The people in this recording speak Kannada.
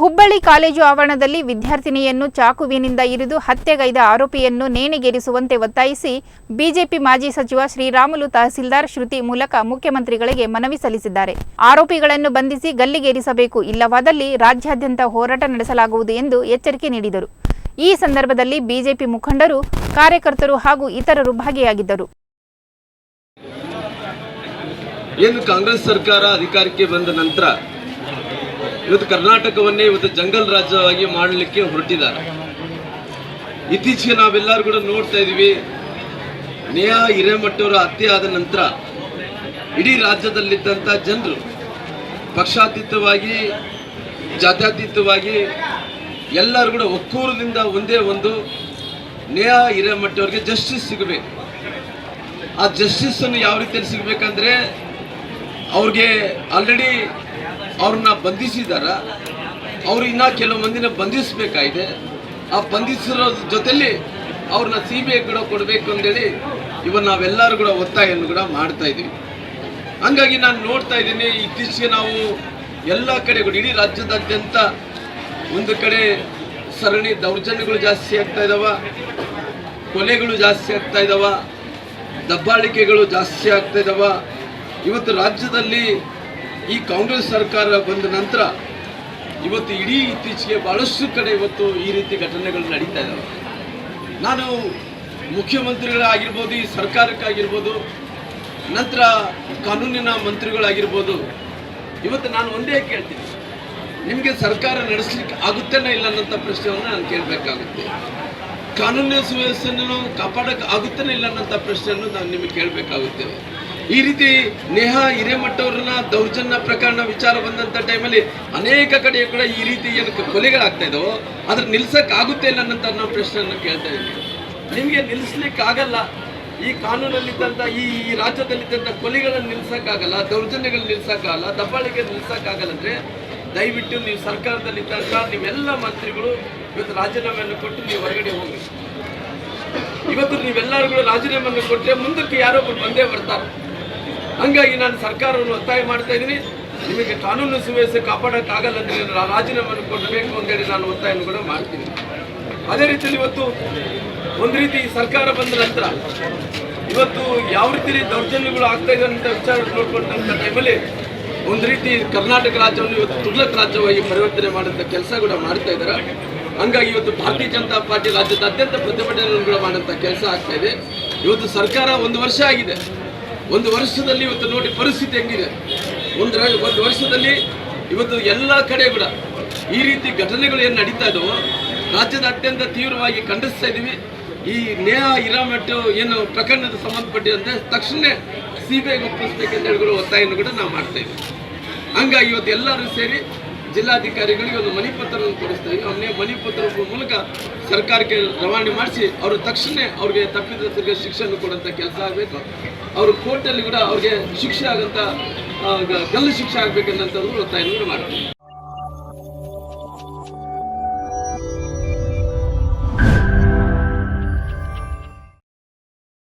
ಹುಬ್ಬಳ್ಳಿ ಕಾಲೇಜು ಆವರಣದಲ್ಲಿ ವಿದ್ಯಾರ್ಥಿನಿಯನ್ನು ಚಾಕುವಿನಿಂದ ಇರಿದು ಹತ್ಯೆಗೈದ ಆರೋಪಿಯನ್ನು ನೇಣಿಗೇರಿಸುವಂತೆ ಒತ್ತಾಯಿಸಿ ಬಿಜೆಪಿ ಮಾಜಿ ಸಚಿವ ಶ್ರೀರಾಮುಲು ತಹಸೀಲ್ದಾರ್ ಶ್ರುತಿ ಮೂಲಕ ಮುಖ್ಯಮಂತ್ರಿಗಳಿಗೆ ಮನವಿ ಸಲ್ಲಿಸಿದ್ದಾರೆ. ಆರೋಪಿಗಳನ್ನು ಬಂಧಿಸಿ ಗಲ್ಲಿಗೇರಿಸಬೇಕು, ಇಲ್ಲವಾದಲ್ಲಿ ರಾಜ್ಯಾದ್ಯಂತ ಹೋರಾಟ ನಡೆಸಲಾಗುವುದು ಎಂದು ಎಚ್ಚರಿಕೆ ನೀಡಿದರು. ಈ ಸಂದರ್ಭದಲ್ಲಿ ಬಿಜೆಪಿ ಮುಖಂಡರು, ಕಾರ್ಯಕರ್ತರು ಹಾಗೂ ಇತರರು ಭಾಗಿಯಾಗಿದ್ದರು. ಏನು ಕಾಂಗ್ರೆಸ್ ಸರ್ಕಾರ ಅಧಿಕಾರಕ್ಕೆ ಬಂದ ನಂತರ ಇವತ್ತು ಕರ್ನಾಟಕವನ್ನೇ ಇವತ್ತು ಜಂಗಲ್ ರಾಜ್ಯವಾಗಿ ಮಾಡಲಿಕ್ಕೆ ಹೊರಟಿದ್ದಾರೆ. ಇತ್ತೀಚೆಗೆ ನಾವೆಲ್ಲರೂ ಕೂಡ ನೋಡ್ತಾ ಇದ್ದೀವಿ ನೇಹಾ ಹಿರೇಮಠವರ ಹತ್ಯೆ ಆದ ನಂತರ ಇಡೀ ರಾಜ್ಯದಲ್ಲಿದ್ದಂಥ ಜನರು ಪಕ್ಷಾತೀತವಾಗಿ, ಜಾತ್ಯಾತೀತವಾಗಿ ಎಲ್ಲರೂ ಕೂಡ ಒಕ್ಕೂರದಿಂದ ಒಂದೇ ಒಂದು ನೇಹಾ ಹಿರೇಮಠವ್ರಿಗೆ ಜಸ್ಟಿಸ್ ಸಿಗಬೇಕು. ಆ ಜಸ್ಟಿಸನ್ನು ಯಾವ ರೀತಿಯಲ್ಲಿ ಸಿಗಬೇಕಂದ್ರೆ ಅವ್ರಿಗೆ ಆಲ್ರೆಡಿ ಅವ್ರನ್ನ ಬಂಧಿಸಿದಾರ. ಅವ್ರು ಇನ್ನ ಕೆಲವು ಮಂದಿನ ಬಂಧಿಸಬೇಕಾಗಿದೆ ಆ ಬಂಧಿಸಿರೋ ಜೊತೆಲಿ ಅವ್ರನ್ನ ಸಿ ಬಿ ಐ ಕೂಡ ಕೊಡಬೇಕು ಅಂತೇಳಿ ಇವನ್ ನಾವೆಲ್ಲರೂ ಕೂಡ ಒತ್ತಾಯವನ್ನು ಕೂಡ ಮಾಡ್ತಾ ಇದ್ದೀವಿ. ಹಂಗಾಗಿ ನಾನು ನೋಡ್ತಾ ಇದ್ದೀನಿ, ಇತ್ತೀಚೆಗೆ ನಾವು ಎಲ್ಲ ಕಡೆ ಕೂಡ, ಇಡೀ ರಾಜ್ಯದಾದ್ಯಂತ ಒಂದು ಕಡೆ ಸರಣಿ ದೌರ್ಜನ್ಯಗಳು ಜಾಸ್ತಿ ಆಗ್ತಾ ಇದಾವ, ಕೊಲೆಗಳು ಜಾಸ್ತಿ ಆಗ್ತಾ ಇದಾವ, ದಬ್ಬಾಳಿಕೆಗಳು ಜಾಸ್ತಿ ಆಗ್ತಾ ಇದಾವ. ಇವತ್ತು ರಾಜ್ಯದಲ್ಲಿ ಈ ಕಾಂಗ್ರೆಸ್ ಸರ್ಕಾರ ಬಂದ ನಂತರ ಇವತ್ತು ಇಡೀ ಇತ್ತೀಚೆಗೆ ಬಹಳಷ್ಟು ಕಡೆ ಇವತ್ತು ಈ ರೀತಿ ಘಟನೆಗಳು ನಡೀತಾ ಇದ್ದಾವೆ ನಾನು ಮುಖ್ಯಮಂತ್ರಿಗಳಾಗಿರ್ಬೋದು, ಈ ಸರ್ಕಾರಕ್ಕಾಗಿರ್ಬೋದು, ನಂತರ ಕಾನೂನಿನ ಮಂತ್ರಿಗಳಾಗಿರ್ಬೋದು, ಇವತ್ತು ನಾನು ಒಂದೇ ಕೇಳ್ತೀನಿ. ನಿಮಗೆ ಸರ್ಕಾರ ನಡೆಸಲಿಕ್ಕೆ ಆಗುತ್ತೇನೋ ಇಲ್ಲ ಅನ್ನೋಂಥ ಪ್ರಶ್ನೆಯನ್ನು ನಾನು ಕೇಳಬೇಕಾಗುತ್ತೆ. ಕಾನೂನಿನ ಸುವ್ಯವಸ್ಥೆಯನ್ನು ಕಾಪಾಡೋಕ್ಕೆ ಆಗುತ್ತೇನೆ ಇಲ್ಲ ಅನ್ನೋಂಥ ಪ್ರಶ್ನೆಯನ್ನು ನಾನು ನಿಮಗೆ ಕೇಳಬೇಕಾಗುತ್ತೆ. ಈ ರೀತಿ ನೇಹಾ ಹಿರೇಮಠವ್ರನ್ನ ದೌರ್ಜನ್ಯ ಪ್ರಕರಣ ವಿಚಾರ ಬಂದಂಥ ಟೈಮಲ್ಲಿ ಅನೇಕ ಕಡೆ ಕೂಡ ಈ ರೀತಿ ಏನು ಕೊಲೆಗಳಾಗ್ತಾ ಇದಾವೋ, ಅದ್ರ ನಿಲ್ಸೋಕ್ಕಾಗುತ್ತೆ ಇಲ್ಲ ಅನ್ನೋಂಥ ನಾವು ಪ್ರಶ್ನೆಯನ್ನು ಕೇಳ್ತಾ ಇದ್ದೀವಿ. ನಿಮ್ಗೆ ನಿಲ್ಲಿಸ್ಲಿಕ್ಕಾಗಲ್ಲ ಈ ಕಾನೂನಲ್ಲಿದ್ದಂಥ ಈ ಈ ರಾಜ್ಯದಲ್ಲಿದ್ದಂಥ ಕೊಲೆಗಳನ್ನು ನಿಲ್ಸೋಕ್ಕಾಗಲ್ಲ, ದೌರ್ಜನ್ಯಗಳನ್ನ ನಿಲ್ಸೋಕ್ಕಾಗಲ್ಲ ದಬ್ಬಾಳಿಕೆ ನಿಲ್ಸೋಕ್ಕಾಗಲ್ಲ ಅಂದ್ರೆ ದಯವಿಟ್ಟು ನೀವು ಸರ್ಕಾರದಲ್ಲಿದ್ದಂಥ ನೀವೆಲ್ಲ ಮಂತ್ರಿಗಳು ಇವತ್ತು ರಾಜೀನಾಮೆಯನ್ನು ಕೊಟ್ಟು ನೀವು ಹೊರಗಡೆ ಹೋಗಿ ಇವತ್ತು ನೀವೆಲ್ಲರೂ ರಾಜೀನಾಮೆಯನ್ನು ಕೊಟ್ಟರೆ ಮುಂದಕ್ಕೆ ಯಾರೊಬ್ಬರು ಬಂದೇ ಬರ್ತಾರೆ. ಹಂಗಾಗಿ ನಾನು ಸರ್ಕಾರವನ್ನು ಒತ್ತಾಯ ಮಾಡ್ತಾ ಇದ್ದೀನಿ. ನಿಮಗೆ ಕಾನೂನು ಸುವ್ಯವಸ್ಥೆ ಕಾಪಾಡೋಕ್ಕಾಗಲ್ಲ ಅಂತ ನಾನು ರಾಜೀನಾಮೆಯನ್ನು ಕೊಡಬೇಕು ಅಂತೇಳಿ ನಾನು ಒತ್ತಾಯವನ್ನು ಕೂಡ ಮಾಡ್ತೀನಿ. ಅದೇ ರೀತಿಯಲ್ಲಿ ಇವತ್ತು ಒಂದು ರೀತಿ ಸರ್ಕಾರ ಬಂದ ನಂತರ ಇವತ್ತು ಯಾವ ರೀತಿ ದೌರ್ಜನ್ಯಗಳು ಆಗ್ತಾ ಇದೆ ಅಂತ ವಿಚಾರ ನೋಡ್ಕೊಂಡಂಥ ಟೈಮಲ್ಲಿ ಒಂದು ರೀತಿ ಕರ್ನಾಟಕ ರಾಜ್ಯವನ್ನು ಇವತ್ತು ತುರ್ಲಕ್ ರಾಜ್ಯವಾಗಿ ಪರಿವರ್ತನೆ ಮಾಡುವಂಥ ಕೆಲಸ ಕೂಡ ಮಾಡ್ತಾ ಇದ್ದಾರೆ ಹಂಗಾಗಿ ಇವತ್ತು ಭಾರತೀಯ ಜನತಾ ಪಾರ್ಟಿ ರಾಜ್ಯದಾದ್ಯಂತ ಪ್ರತಿಭಟನೆಗಳನ್ನು ಕೂಡ ಮಾಡುವಂಥ ಕೆಲಸ ಆಗ್ತಾ ಇದೆ. ಇವತ್ತು ಸರ್ಕಾರ ಒಂದು ವರ್ಷ ಆಗಿದೆ. ಒಂದು ವರ್ಷದಲ್ಲಿ ಇವತ್ತು ನೋಡಿ ಪರಿಸ್ಥಿತಿ ಹೆಂಗಿದೆ. ಒಂದು ಒಂದು ವರ್ಷದಲ್ಲಿ ಇವತ್ತು ಎಲ್ಲ ಕಡೆ ಕೂಡ ಈ ರೀತಿ ಘಟನೆಗಳು ಏನು ನಡೀತಾ ಇದಾವೋ, ರಾಜ್ಯದಾದ್ಯಂತ ತೀವ್ರವಾಗಿ ಖಂಡಿಸ್ತಾ ಇದ್ದೀವಿ ಈ ನೇಹ ಹಿರಾಮಠ ಏನು ಪ್ರಕರಣದ ಸಂಬಂಧಪಟ್ಟಿದಂತೆ ತಕ್ಷಣ ಸಿ ಬಿ ಐಗೆ ಒಪ್ಪಿಸ್ಬೇಕಂತ ಹೇಳಿ ಒತ್ತಾಯವನ್ನು ಕೂಡ ನಾವು ಮಾಡ್ತಾ ಇದ್ದೀವಿ. ಹಂಗಾಗಿ ಇವತ್ತು ಎಲ್ಲರೂ ಸೇರಿ ಜಿಲ್ಲಾಧಿಕಾರಿಗಳಿಗೆ ಒಂದು ಮನಿ ಪತ್ರವನ್ನು ಕೊಡಿಸ್ತಾ ಇದ್ದೀವಿ ಅವನೇ ಮನಿ ಪತ್ರದ ಮೂಲಕ ಸರ್ಕಾರಕ್ಕೆ ರವಾನೆ ಮಾಡಿಸಿ, ಅವರು ತಕ್ಷಣ ಅವ್ರಿಗೆ ತಪ್ಪಿದ ಶಿಕ್ಷೆಯನ್ನು ಕೊಡುವಂಥ ಕೆಲಸ ಆಗಬೇಕು. ಅವರು ಕೋರ್ಟಲ್ಲಿ ಕೂಡ ಅವ್ರಿಗೆ ಶಿಕ್ಷೆ ಆಗಂತ ಗಲ್ಲು ಶಿಕ್ಷೆ ಆಗ್ಬೇಕನ್ನಂತ ಒತ್ತಾಯವನ್ನು ಮಾಡ್ತೀವಿ